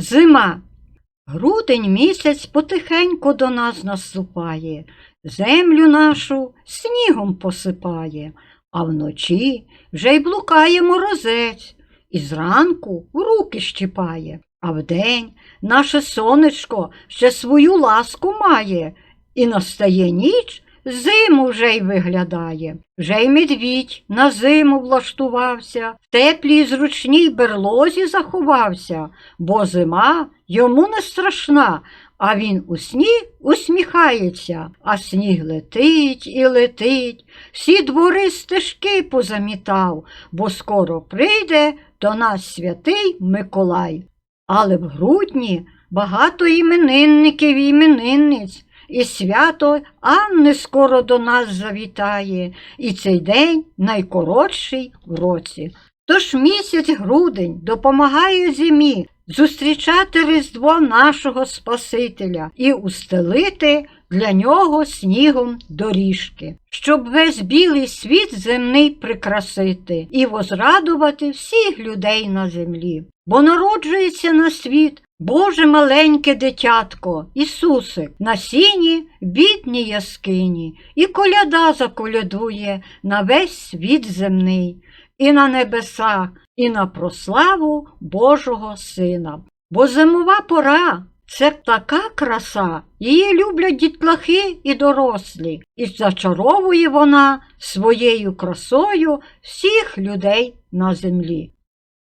Зима. Грудень місяць потихеньку до нас наступає, землю нашу снігом посипає, а вночі вже й блукає морозець, і зранку руки щіпає, а вдень наше сонечко ще свою ласку має, і настає ніч, зиму вже й виглядає. Вже й медвідь на зиму влаштувався, в теплій зручній берлозі заховався, бо зима йому не страшна, а він у сніг усміхається, а сніг летить і летить, всі двори стежки позамітав, бо скоро прийде до нас святий Миколай. Але в грудні багато іменинників і іменинниць, і свято Анни скоро до нас завітає, і цей день найкоротший в році. Тож місяць грудень допомагає зимі зустрічати Різдво нашого Спасителя і устелити для нього снігом доріжки, щоб весь білий світ земний прикрасити і возрадувати всіх людей на землі. Бо народжується на світ Боже маленьке дитятко, Ісусик, на сіні бідній яскині, і коляда заколядує на весь світ земний, і на небеса, і на прославу Божого Сина. Бо зимова пора це така краса, її люблять дітлахи і дорослі, і зачаровує вона своєю красою всіх людей на землі.